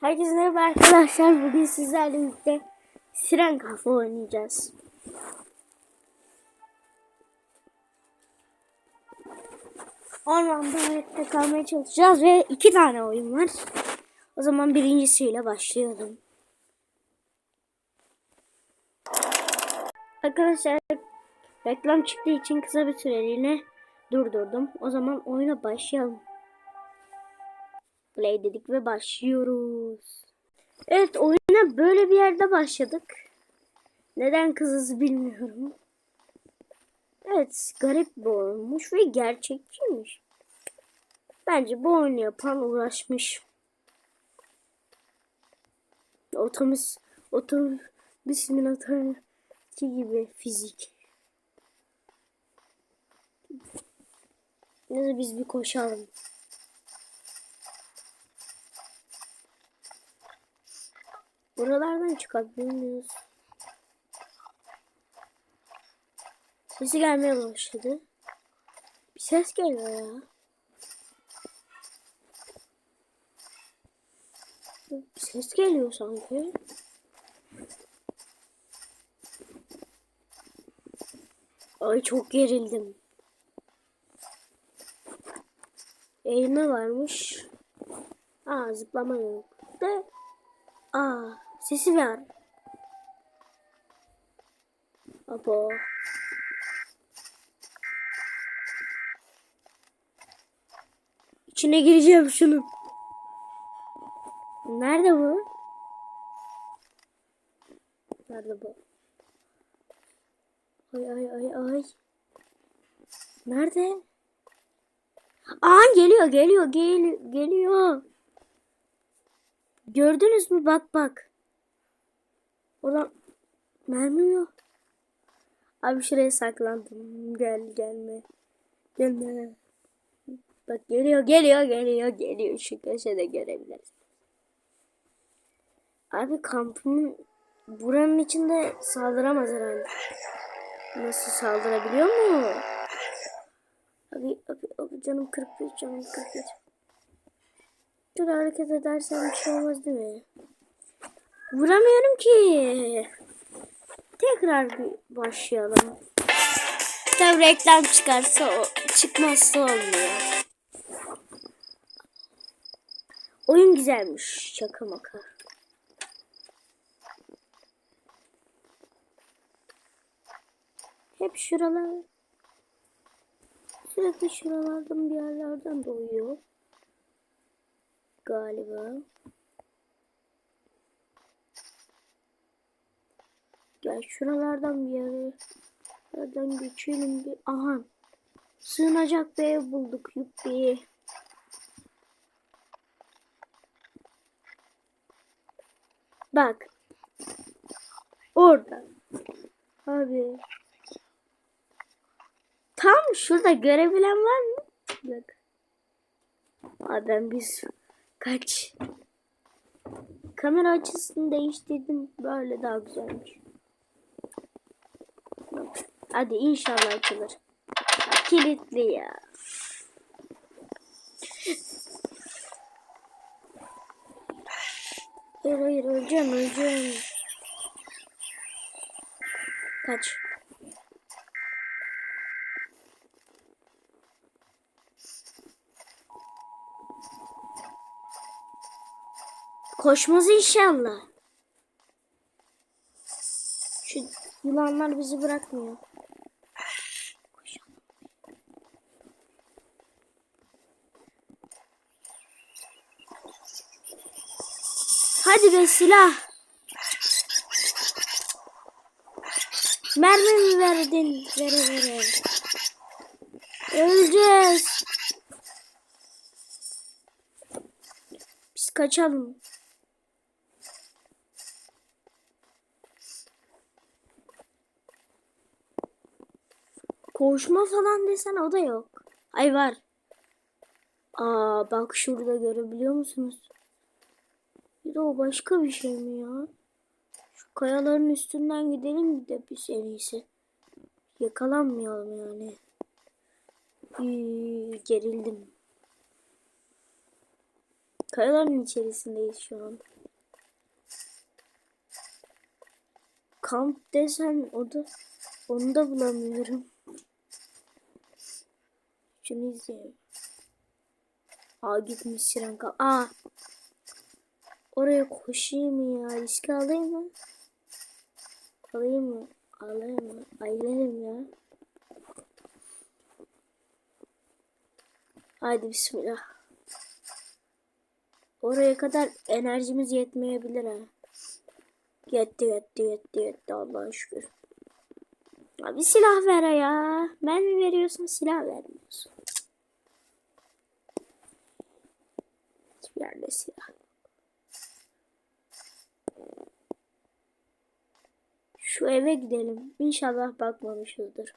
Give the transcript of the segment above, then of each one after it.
Herkese merhaba arkadaşlar. Bugün sizlerle birlikte Siren Kafa oynayacağız. Ormanda hayatta kalmaya çalışacağız ve iki tane oyun var. O zaman birincisiyle başlayalım. Arkadaşlar reklam çıktığı için kısa bir süreliğine durdurdum. O zaman oyuna başlayalım. Play dedik ve başlıyoruz. Evet oyuna böyle bir yerde başladık. Neden kızız bilmiyorum. Evet garip bir oyunmuş ve gerçekçiymiş. Bence bu oyunu yapan uğraşmış. Otobüs, otobüs simülatörü gibi fizik. Neyse biz bir koşalım. Buralardan çıkabiliyor muyuz? Sesi gelmeye başladı. Bir ses geliyor ya. Bir ses geliyor sanki. Ay çok gerildim. Eğilme varmış. Aa zıplama yok. De Aa, sesi ver. Abo. İçine gireceğim şunun. Nerede bu? Nerede bu? Ay ay ay ay. Nerede? Aa geliyor geliyor geliyor geliyor. Gördünüz mü? Bak bak. Oradan mermi yok. Abi şuraya saklandım. Gel gelme. Gelme. Bak geliyor geliyor geliyor geliyor. Şu köşede görebiliriz. Abi kampımın buranın içinde saldıramaz herhalde. Nasıl saldırabiliyor mu? Abi abi abi canım 41 canım 41. Dur hareket edersem bir şey olmaz değil mi? Vuramıyorum ki. Tekrar başlayalım. Tabi reklam çıkarsa o çıkmazsa olmuyor. Oyun güzelmiş. Şaka maka. Hep şuralar sürekli şuralardan bir yerlerden doğuyor galiba. Gel şuralardan bir yere yerden geçelim bir. Aha. Sığınacak bir ev bulduk. Yuppi. Bak. Orada. Abi. Tam şurada görebilen var mı? Bak. Abi biz Kaç. Kamera açısını değiştirdim. Böyle daha güzelmiş. Hadi inşallah açılır. Kilitli ya. Hayır hayır öleceğim öleceğim. Kaç. Koşmaz inşallah. Şu yılanlar bizi bırakmıyor. Hadi be silah. Mermi mi verdin? Vere vere. Öleceğiz. Biz kaçalım. Koşma falan desen o da yok. Ay var. Aa bak şurada görebiliyor musunuz? Bir de o başka bir şey mi ya? Şu kayaların üstünden gidelim bir de biz en iyisi. Yakalanmayalım yani. Üy, gerildim. Kayaların içerisindeyiz şu an. Kamp desen o da onu da bulamıyorum. Şunu izleyeyim. Aa gitmiş siren kal. Aa. Oraya koşayım ya? Riske alayım mı? Alayım mı? Alayım mı? Aylanayım ya. Haydi bismillah. Oraya kadar enerjimiz yetmeyebilir ha. Yetti yetti yetti yetti Allah'a şükür. Abi silah ver ya. Ben mi veriyorsun silah vermiyorsun. Hiçbir yerde silah. Şu eve gidelim. İnşallah bakmamışızdır.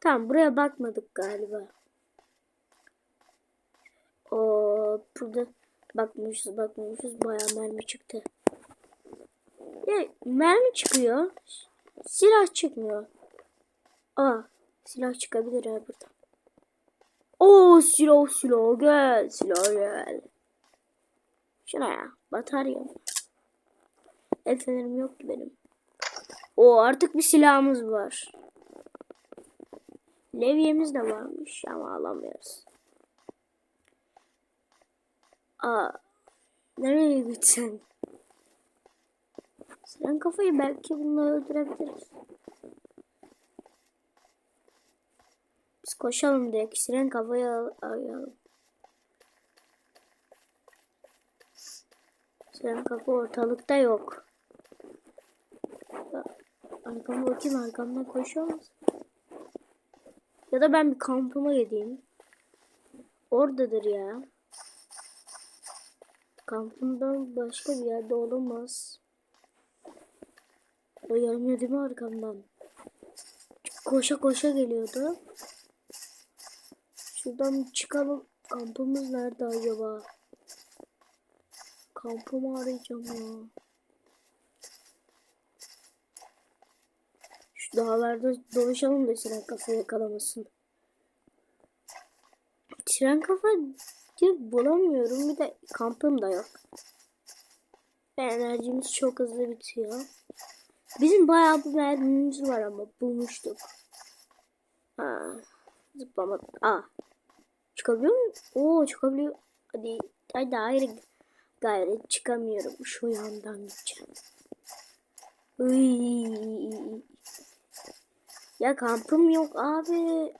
Tamam buraya bakmadık galiba. O burada bakmışız bakmamışız bayağı mermi çıktı. Ya mermi çıkıyor. Silah çıkmıyor. Aa silah çıkabilir ha burada. Oo silah silah gel silah gel. Şuna ya batarya? El fenerim yok ki benim. O artık bir silahımız var. Levyemiz de varmış ama alamıyoruz. Aa, nereye gitsen? Sen kafayı belki bununla öldürebiliriz. Biz koşalım direkt. Siren kafayı al arayalım. Siren kafa ortalıkta yok. Arkama bakayım arkamdan koşuyor musun? Ya da ben bir kampıma gideyim. Oradadır ya. Kampımdan başka bir yerde olamaz. O gelmiyor değil mi arkamdan? Koşa koşa geliyordu. Şuradan çıkalım. Kampımız nerede acaba? Kampımı arayacağım ya. Şu dağlarda dolaşalım da siren kafa yakalamasın. Siren kafa bulamıyorum. Bir de kampım da yok. Ve enerjimiz çok hızlı bitiyor. Bizim bayağı bir mermimiz var ama bulmuştuk. Ha, zıplama. Aa. Çıkabiliyor muyum? Oo çıkabiliyor. Hadi. Hadi hayır. Gayret çıkamıyorum. Şu yandan gideceğim. Ya kampım yok abi.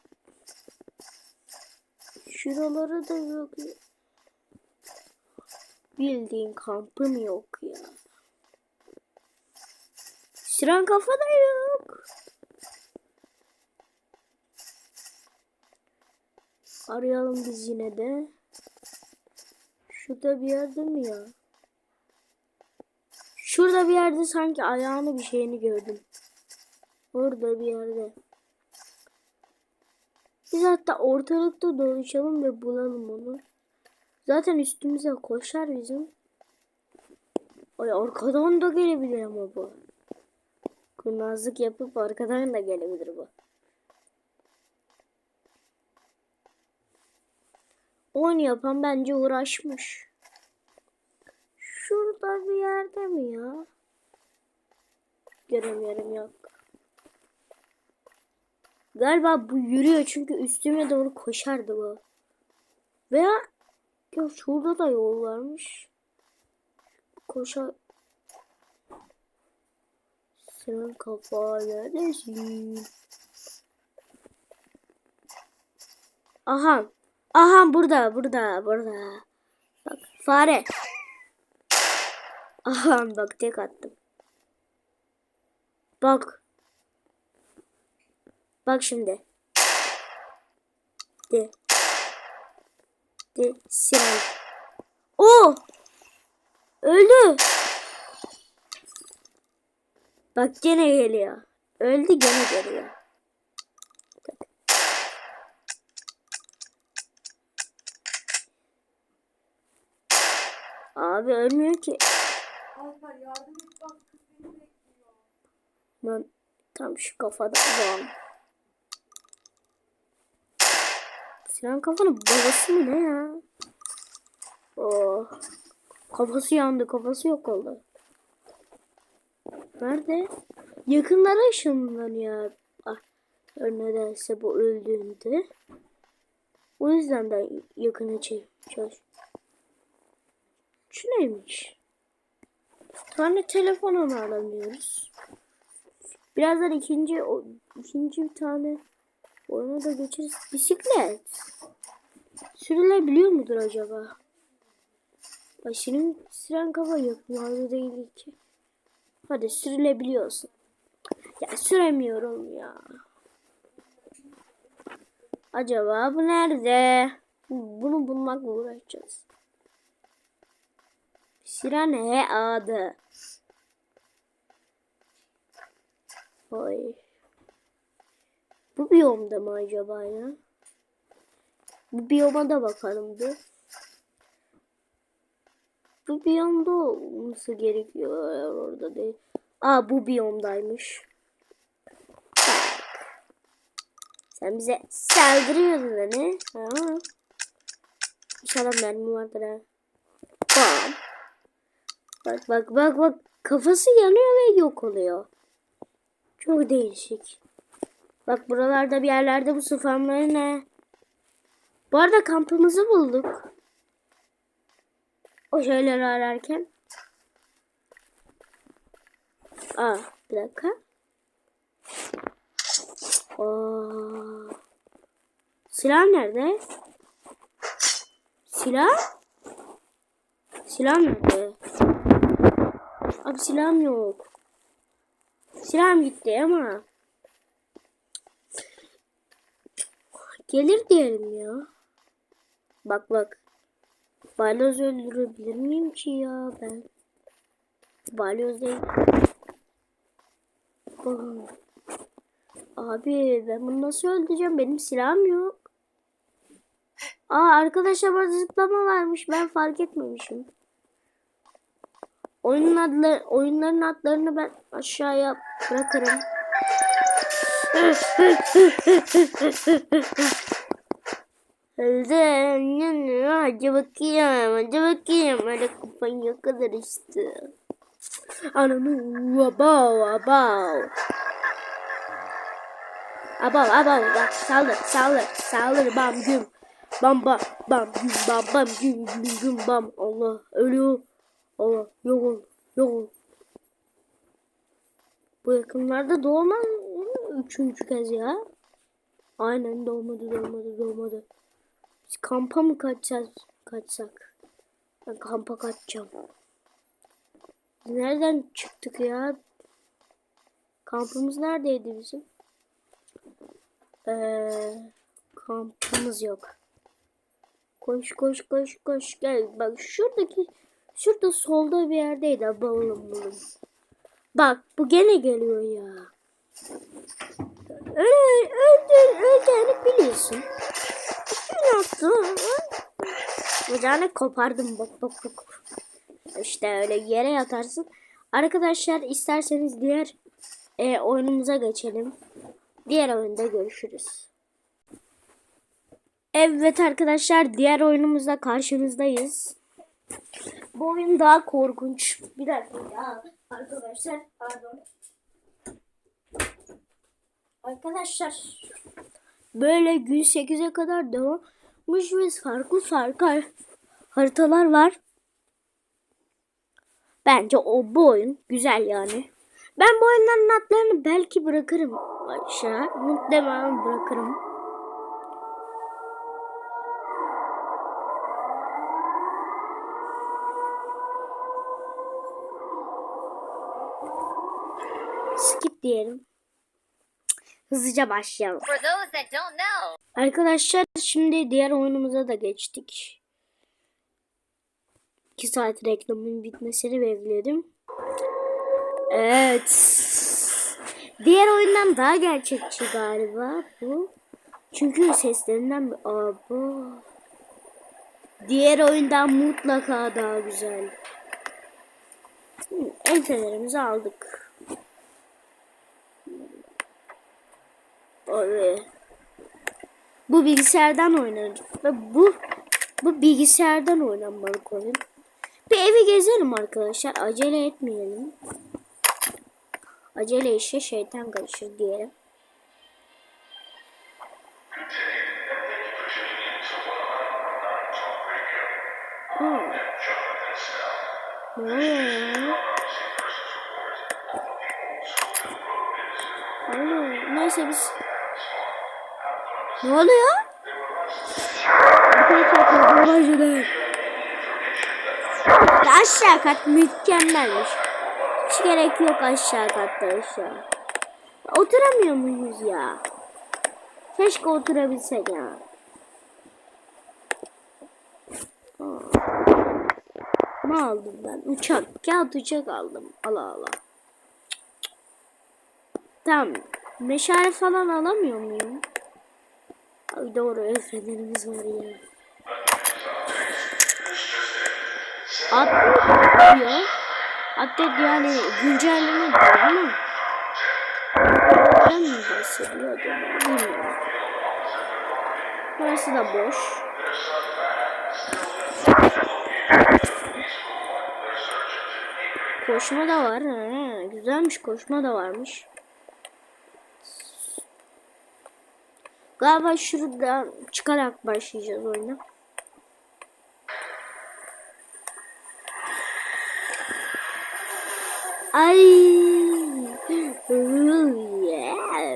Şuraları da yok. Bildiğin kampım yok ya. Siren kafa da yok. Arayalım biz yine de. Şurada bir yerde mi ya? Şurada bir yerde sanki ayağını bir şeyini gördüm. Orada bir yerde. Biz hatta ortalıkta dolaşalım ve bulalım onu. Zaten üstümüze koşar bizim. Ay arkadan da gelebilir ama bu. Kurnazlık yapıp arkadan da gelebilir bu. Onu yapan bence uğraşmış. Şurada bir yerde mi ya? Göremiyorum yok. Galiba bu yürüyor çünkü üstüme doğru koşardı bu. Veya ya şurada da yol varmış. Koşa sen kafa neredesin? Aha. Aha burada burada burada. Bak fare. Aha bak tek attım. Bak. Bak şimdi. De. De siren. O! Öldü. Bak gene geliyor. Öldü gene geliyor. Abi ölmüyor ki. Lan Tam şu kafada bam. Sinan kafanın babası mı ne ya? Oh. Kafası yandı. Kafası yok oldu. Nerede? Yakınlara ışınlanıyor. Ah, nedense bu öldüğünde. O yüzden de yakına çekeceğiz. Şu neymiş? Tane telefon onu alamıyoruz. Birazdan ikinci o, ikinci bir tane oyuna da geçeriz. Bisiklet. Sürülebiliyor mudur acaba? Senin siren kafa yok. Vardı değil ki. Hadi sürülebiliyorsun. Ya süremiyorum ya. Acaba bu nerede? Bunu bulmakla uğraşacağız. Sirene adı. Oy. Bu biyomda mı acaba ya? Bu biyoma da bakalım bir. Bu biyomda olması gerekiyor. Orada değil. Aa bu biyomdaymış. Sen bize saldırıyordun hani. Ha. İnşallah mermi vardır ha. Bam. Bak bak bak bak. Kafası yanıyor ve yok oluyor. Çok değişik. Bak buralarda bir yerlerde bu su farmları ne? Bu arada kampımızı bulduk. O şeyleri ararken. Aa bir dakika. Aa. Silah nerede? Silah? Silah nerede? Abi silahım yok. Silahım gitti ama. Gelir diyelim ya. Bak bak. Balyoz öldürebilir miyim ki ya ben? Balyoz değil. Abi ben bunu nasıl öldüreceğim? Benim silahım yok. Aa arkadaşlar burada zıplama varmış. Ben fark etmemişim. Oyunun adları, oyunların adlarını ben aşağıya bırakırım. Öldü. Hadi bakayım. Hadi bakayım. Öyle kafayı kadar işte. Ananı abav abav. Abav abav saldır saldır saldır bam güm. Bam bam bam güm bam bam güm güm güm bam. Allah ölüyor. Allah yok ol yok ol. Bu yakınlarda doğmaz üçüncü kez ya. Aynen doğmadı doğmadı doğmadı. Biz kampa mı kaçacağız? Kaçsak. Ben kampa kaçacağım. Nereden çıktık ya? Kampımız neredeydi bizim? Ee, kampımız yok. Koş koş koş koş gel. Bak şuradaki şurada solda bir yerdeydi. Balım balım. Bak bu gene geliyor ya. Öyle öldür öldüğünü biliyorsun. Ne yaptın? Bacağını kopardım bak bak bak. İşte öyle yere yatarsın. Arkadaşlar isterseniz diğer e, oyunumuza geçelim. Diğer oyunda görüşürüz. Evet arkadaşlar diğer oyunumuzda karşınızdayız. Bu oyun daha korkunç. Bir dakika arkadaşlar pardon. Arkadaşlar böyle gün 8'e kadar devammış ve farklı farklı haritalar var. Bence o bu oyun güzel yani. Ben bu oyunların adlarını belki bırakırım aşağı. Muhtemelen bırakırım. Diyelim. Hızlıca başlayalım. Arkadaşlar şimdi diğer oyunumuza da geçtik. 2 saat reklamın bitmesini bekledim. Evet. Diğer oyundan daha gerçekçi galiba bu. Çünkü seslerinden Aa, bu. Diğer oyundan mutlaka daha güzel. Entelerimizi aldık. Bu bilgisayardan oynanır. Ve bu bu bilgisayardan oynanmalı oyun. Bir evi gezelim arkadaşlar. Acele etmeyelim. Acele işe şeytan karışır diyelim. Hmm. Ne oluyor? Neyse biz... Ne oluyor? Aşağı kat mükemmelmiş. Hiç gerek yok aşağı katta aşağı. Oturamıyor muyuz ya? Keşke oturabilsek ya. Ne aldım ben? Uçak. Kağıt uçak aldım. Allah Allah. Tamam. Meşale falan alamıyor muyum? Ay doğru el fenerimiz var ya. Update diyor. Update yani güncelleme diyor ama. Ben mi bahsediyor acaba? Bilmiyorum. Burası da boş. Koşma da var. Ha, güzelmiş koşma da varmış. Galiba şuradan çıkarak başlayacağız oyuna. Ay.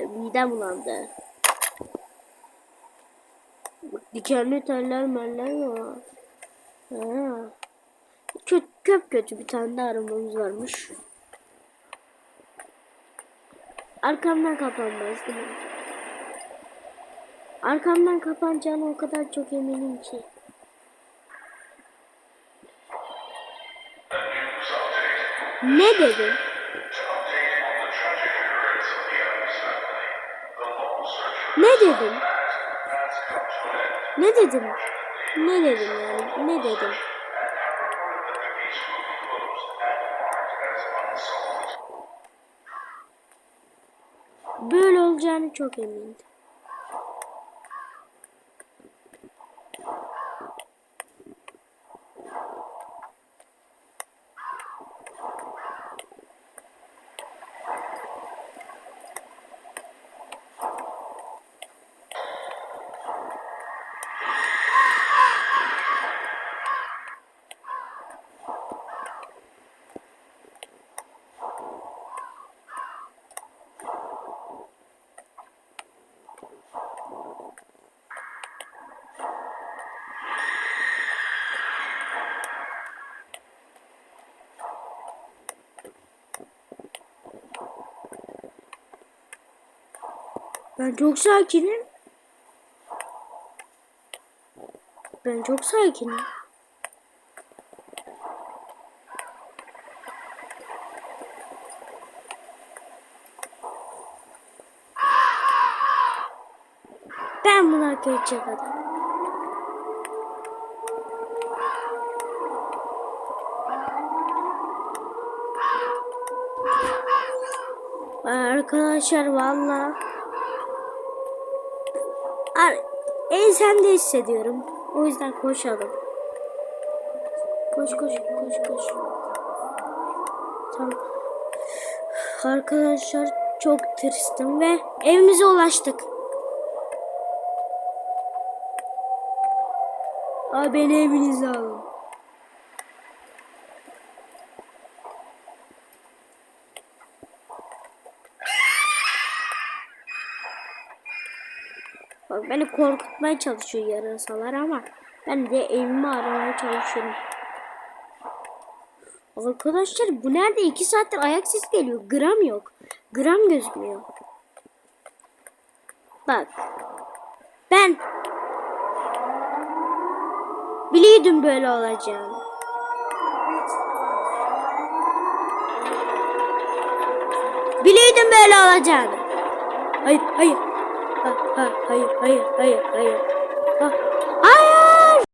Midem bulandı. Dikenli teller meller var. Ha. Kötü, köp kötü bir tane de arabamız varmış. Arkamdan kapanmaz değil mi? Arkamdan kapanacağına o kadar çok eminim ki. Ne dedim? Ne dedim? Ne dedim? Ne dedim yani? Ne dedim? Böyle olacağını çok emindim. Ben çok sakinim. Ben çok sakinim. Ben bunu hak edecek adam. Arkadaşlar valla Ar- en sende hissediyorum. O yüzden koşalım. Koş koş koş koş. Tamam. Arkadaşlar çok tırsdım ve evimize ulaştık. Abi beni evinize alın. Bak beni korkutmaya çalışıyor yarasalar ama ben de evimi aramaya çalışıyorum. Arkadaşlar bu nerede? 2 saattir ayak sesi geliyor. Gram yok. Gram gözükmüyor. Bak. Ben biliyordum böyle olacağını. Biliyordum böyle olacağını. Hayır, hayır. Ha, ha, hayır, hayır, hayır, hayır. Ha, hayır.